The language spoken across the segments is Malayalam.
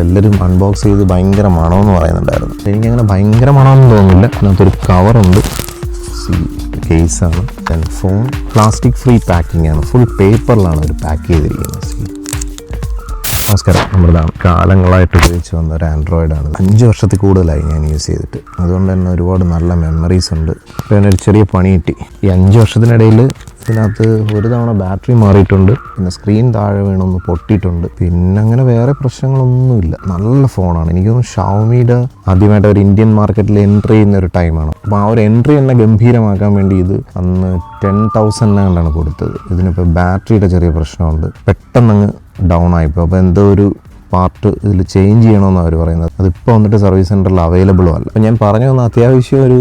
എല്ലാവരും അൺബോക്സ് ചെയ്ത് ഭയങ്കര മണമെന്ന് പറയുന്നുണ്ടായിരുന്നു. എനിക്കങ്ങനെ ഭയങ്കര മണമെന്ന് തോന്നുന്നില്ല അതിനകത്തൊരു കവറുണ്ട് സി കേസാണ് then phone plastic free packing ആണ്. ഫുൾ പേപ്പറിലാണ് അവർ പാക്ക് ചെയ്തിരിക്കുന്നത്. സി നമസ്കാരം. നമ്മളിതാണ് കാലങ്ങളായിട്ട് ഉപയോഗിച്ച് വന്ന ഒരു ആൻഡ്രോയിഡാണ് അഞ്ച് വർഷത്തിൽ കൂടുതലായി ഞാൻ യൂസ് ചെയ്തിട്ട്. അതുകൊണ്ട് തന്നെ ഒരുപാട് നല്ല മെമ്മറീസ് ഉണ്ട്. അതിനൊരു ചെറിയ പണി കിട്ടി. ഈ അഞ്ച് വർഷത്തിനിടയിൽ ഇതിനകത്ത് ഒരു തവണ ബാറ്ററി മാറിയിട്ടുണ്ട് പിന്നെ സ്ക്രീൻ താഴെ വീണൊന്ന് പൊട്ടിയിട്ടുണ്ട്. പിന്നെ അങ്ങനെ വേറെ പ്രശ്നങ്ങളൊന്നുമില്ല. നല്ല ഫോണാണ്. എനിക്കൊന്ന് ഷൗമിയുടെ ആദ്യമായിട്ട് ഒരു ഇന്ത്യൻ മാർക്കറ്റിൽ എൻട്രി ചെയ്യുന്ന ഒരു ടൈമാണ് അപ്പോൾ ആ ഒരു എൻട്രി തന്നെ ഗംഭീരമാക്കാൻ വേണ്ടി ഇത് അന്ന് ടെൻ തൗസൻഡിനാണ് കൊടുത്തത്. ഇതിനിപ്പോൾ ബാറ്ററിയുടെ ചെറിയ പ്രശ്നമുണ്ട്. പെട്ടെന്ന് അങ്ങ് ഡൗൺ ആയിപ്പോൾ അപ്പോൾ എന്തോ ഒരു പാർട്ട് ഇതിൽ ചേഞ്ച് ചെയ്യണമെന്നാണ് അവർ പറയുന്നത്. അതിപ്പോൾ വന്നിട്ട് സർവീസ് സെന്ററിൽ അവൈലബിളും അല്ല. അപ്പോൾ ഞാൻ പറഞ്ഞു വന്ന അത്യാവശ്യം ഒരു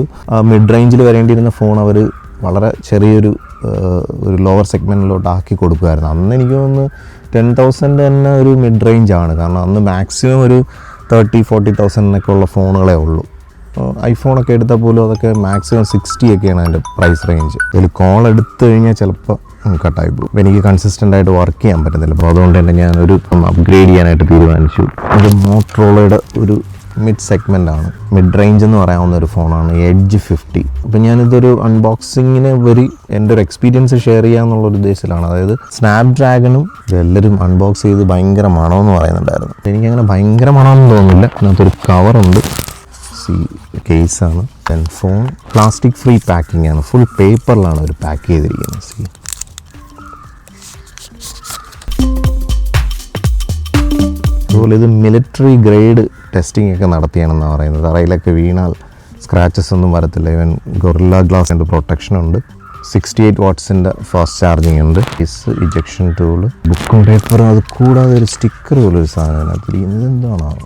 മിഡ് റേഞ്ചിൽ വരേണ്ടിയിരുന്ന ഫോൺ അവർ വളരെ ചെറിയൊരു ഒരു ലോവർ സെഗ്മെന്റിലോട്ട് ആക്കി കൊടുക്കുമായിരുന്നു അന്ന് എനിക്ക് തോന്നുന്നു ടെൻ തൗസൻഡ് തന്നെ ഒരു മിഡ് റേഞ്ച് ആണ്. കാരണം അന്ന് മാക്സിമം ഒരു തേർട്ടി ഫോർട്ടി തൗസൻഡിനൊക്കെ ഉള്ള. ഫോണുകളേ ഉള്ളൂ ഐഫോണൊക്കെ എടുത്താൽ പോലും അതൊക്കെ മാക്സിമം സിക്സ്റ്റി ഒക്കെയാണ് അതിന്റെ പ്രൈസ് റേഞ്ച് ഇതിൽ കോൾ എടുത്തു കഴിഞ്ഞാൽ ചിലപ്പോൾ കട്ടായി പോകും. എനിക്ക് കൺസിസ്റ്റന്റ് ആയിട്ട് വർക്ക് ചെയ്യാൻ പറ്റുന്നില്ല അപ്പോൾ അതുകൊണ്ട് തന്നെ ഞാനൊരു അപ്ഗ്രേഡ് ചെയ്യാനായിട്ട് തീരുമാനിച്ചു. ഇത് മോട്രോളയുടെ ഒരു മിഡ് സെഗ്മെന്റ് ആണ്. മിഡ് റേഞ്ച് എന്ന് പറയാവുന്ന ഒരു ഫോണാണ് എഡ്ജ് ഫിഫ്റ്റി അപ്പോൾ ഞാനിതൊരു അൺബോക്സിങ്ങിന് വരി എന്റെ ഒരു എക്സ്പീരിയൻസ് ഷെയർ ചെയ്യാന്നുള്ള ഒരു ഉദ്ദേശത്തിലാണ്. അതായത് സ്നാപ് ഡ്രാഗണും എല്ലാവരും അൺബോക്സ് ചെയ്ത് ഭയങ്കര മണമെന്ന് പറയുന്നുണ്ടായിരുന്നു. എനിക്കങ്ങനെ ഭയങ്കര മണമെന്ന് തോന്നുന്നില്ല. അതിനകത്തൊരു കവറുണ്ട് സി കേസാണ് then phone plastic free packing ആണ്. ഫുൾ പേപ്പറിലാണ് അവർ പാക്ക് ചെയ്തിരിക്കുന്നത്. സി അതുപോലെ ഇത് മിലിറ്ററി ഗ്രേഡ് ടെസ്റ്റിംഗ് ഒക്കെ നടത്തിയാണെന്നാണ് പറയുന്നത്. തറയിലൊക്കെ വീണാൽ സ്ക്രാച്ചസ് ഒന്നും വരത്തില്ല. ഇവൻ ഗൊറില്ല ഗ്ലാസിന്റെ പ്രൊട്ടക്ഷൻ ഉണ്ട്. സിക്സ്റ്റി എയ്റ്റ് വാട്ട്സിന്റെ ഫാസ്റ്റ് ചാർജിങ് ഉണ്ട്. ഇസ് ഇജക്ഷൻ ടൂൾ ബുക്കും പേപ്പറും അത് കൂടാതെ ഒരു സ്റ്റിക്കർ പോലെ ഒരു സാധനം അതിൽ എന്താണോ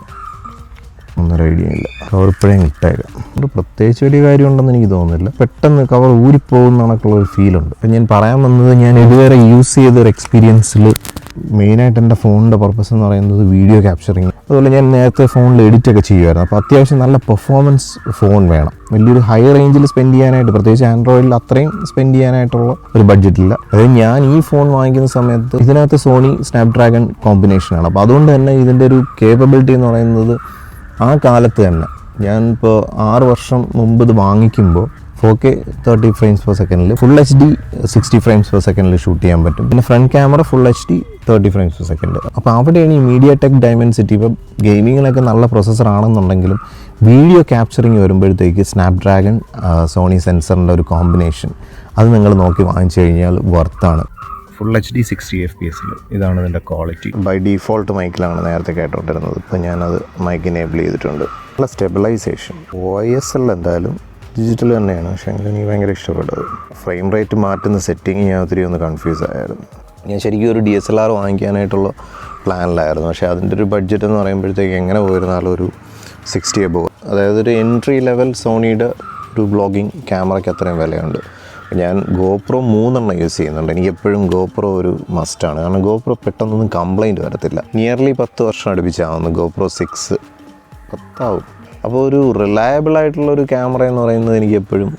ഒന്നൊരു ഐഡിയ ഇല്ല. കവർ ഇപ്പോഴേ ഇട്ടേക്കാം. ഒരു പ്രത്യേകിച്ച് വലിയ കാര്യമുണ്ടെന്ന് എനിക്ക് തോന്നുന്നില്ല. പെട്ടെന്ന് കവർ ഊരിപ്പോകുന്ന കണക്കുള്ള ഒരു ഫീലുണ്ട് ഞാൻ പറയാൻ വന്നത് ഞാൻ ഇതുവരെ യൂസ് ചെയ്തൊരു എക്സ്പീരിയൻസിൽ മെയിനായിട്ട് എന്റെ ഫോണിന്റെ പർപ്പസ് എന്ന് പറയുന്നത് വീഡിയോ ക്യാപ്ചറിങ് അതുപോലെ ഞാൻ നേരത്തെ ഫോണിൽ എഡിറ്റ് ഒക്കെ ചെയ്യുമായിരുന്നു അപ്പോൾ അത്യാവശ്യം നല്ല പെർഫോമൻസ് ഫോൺ വേണം. വലിയൊരു ഹൈ റേഞ്ചിൽ സ്പെൻഡ് ചെയ്യാനായിട്ട് പ്രത്യേകിച്ച് ആൻഡ്രോയിഡിൽ അത്രയും സ്പെൻഡ് ചെയ്യാനായിട്ടുള്ള ഒരു ബഡ്ജറ്റില്ല അതായത് ഞാൻ ഈ ഫോൺ വാങ്ങിക്കുന്ന സമയത്ത് ഇതിനകത്ത് സോണി സ്നാപ്ഡ്രാഗൺ കോമ്പിനേഷനാണ് അപ്പോൾ അതുകൊണ്ട് തന്നെ ഇതിന്റെ ഒരു കേപ്പബിലിറ്റി എന്ന് പറയുന്നത് ആ കാലത്ത് തന്നെ. ഞാൻ ഇപ്പോൾ ആറ് വർഷം മുമ്പ് ഇത് വാങ്ങിക്കുമ്പോൾ four K thirty frames per സെക്കൻഡിൽ full H D sixty frames per സെക്കൻഡിൽ ഷൂട്ട് ചെയ്യാൻ പറ്റും. പിന്നെ front camera full H D thirty frames per second. അപ്പോൾ അവിടെയാണ് ഈ മീഡിയ ടെക് ഡയമെൻസിറ്റി ഇപ്പോൾ ഗെയിമിങ്ങിനൊക്കെ നല്ല പ്രൊസസ്സർ ആണെന്നുണ്ടെങ്കിലും വീഡിയോ ക്യാപ്ചറിങ് വരുമ്പോഴത്തേക്ക് സ്നാപ്ഡ്രാഗൺ സോണി സെൻസറിന്റെ ഒരു കോമ്പിനേഷൻ അത് നിങ്ങൾ നോക്കി വാങ്ങിച്ചു കഴിഞ്ഞാൽ വർത്താണ് full H D sixty F P എസിൽ ഇതാണ് ഇതിന്റെ ക്വാളിറ്റി ബൈ ഡിഫോൾട്ട് മൈക്കിലാണ് നേരത്തെ കേട്ടോണ്ടിരുന്നത്. ഇപ്പോൾ ഞാനത് മൈക്ക് എനേബിൾ ചെയ്തിട്ടുണ്ട്. നല്ല സ്റ്റെബിലൈസേഷൻ ഒ എസ് എൽ എന്തായാലും ഡിജിറ്റൽ തന്നെയാണ്. പക്ഷേ എനിക്ക് ഭയങ്കര ഇഷ്ടപ്പെട്ടത്. ഫ്രെയിം റേറ്റ് മാറ്റുന്ന സെറ്റിങ് ഞാൻ ഒത്തിരി ഒന്ന് കൺഫ്യൂസ് ആയിരുന്നു. ഞാൻ ശരിക്കും ഒരു ഡി എസ് എൽ ആർ വാങ്ങിക്കാനായിട്ടുള്ള പ്ലാനിലായിരുന്നു പക്ഷേ അതിന്റെ ഒരു ബഡ്ജറ്റ് എന്ന് പറയുമ്പോഴത്തേക്ക് എങ്ങനെ പോയിരുന്നാലും ഒരു സിക്സ്റ്റി എബോവ് അതായത് ഒരു എൻട്രി ലെവൽ സോണിയുടെ ഒരു ബ്ലോഗിങ് ക്യാമറയ്ക്ക് അത്രയും വിലയുണ്ട്. ഞാൻ ഗോപ്രോ മൂന്നെണ്ണം യൂസ് ചെയ്യുന്നുണ്ട്. എനിക്ക് എപ്പോഴും ഗോപ്രോ ഒരു മസ്റ്റാണ് കാരണം ഗോപ്രോ പെട്ടെന്നൊന്നും കംപ്ലൈന്റ് വരത്തില്ല. നിയർലി പത്ത് വർഷം അടുപ്പിച്ചാവുന്നു. GoPro six പത്താവും. അപ്പോൾ ഒരു റിലയബിൾ ആയിട്ടുള്ള ഒരു ക്യാമറ എന്ന് പറയുന്നത് എനിക്ക് എപ്പോഴും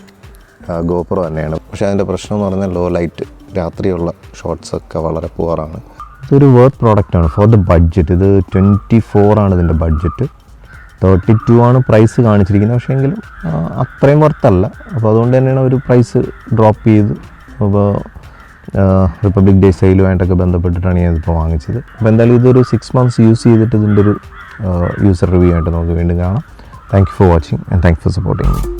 ഗോപ്രോ തന്നെയാണ്. പക്ഷേ അതിന്റെ പ്രശ്നം എന്ന് പറഞ്ഞാൽ ലോ ലൈറ്റ് രാത്രിയുള്ള ഷോട്ട്സ് ഒക്കെ വളരെ പുവറാണ് ഇതൊരു പ്രോഡക്റ്റ് ആണ്. ഫോർ ദ ബഡ്ജറ്റ് ഇത് ട്വന്റി ആണ് ഇതിന്റെ ബഡ്ജറ്റ് തേർട്ടി ടു ആണ് പ്രൈസ് കാണിച്ചിരിക്കുന്നത്. പക്ഷേ എങ്കിലും അത്രയും വർത്തല്ല അപ്പോൾ അതുകൊണ്ട് തന്നെയാണ് ഒരു പ്രൈസ് ഡ്രോപ്പ് ചെയ്ത് അപ്പോൾ റിപ്പബ്ലിക് ഡേ സെയിലുമായിട്ടൊക്കെ ബന്ധപ്പെട്ടിട്ടാണ് ഞാൻ ഇതിപ്പോൾ വാങ്ങിച്ചത്. അപ്പോൾ എന്തായാലും ഇതൊരു സിക്സ് മന്ത്സ് യൂസ് ചെയ്തിട്ട് ഇതിന്റെ ഒരു യൂസർ റിവ്യൂ ആയിട്ട് നമുക്ക് വീണ്ടും കാണാം. Thank you for watching and thank you for supporting me.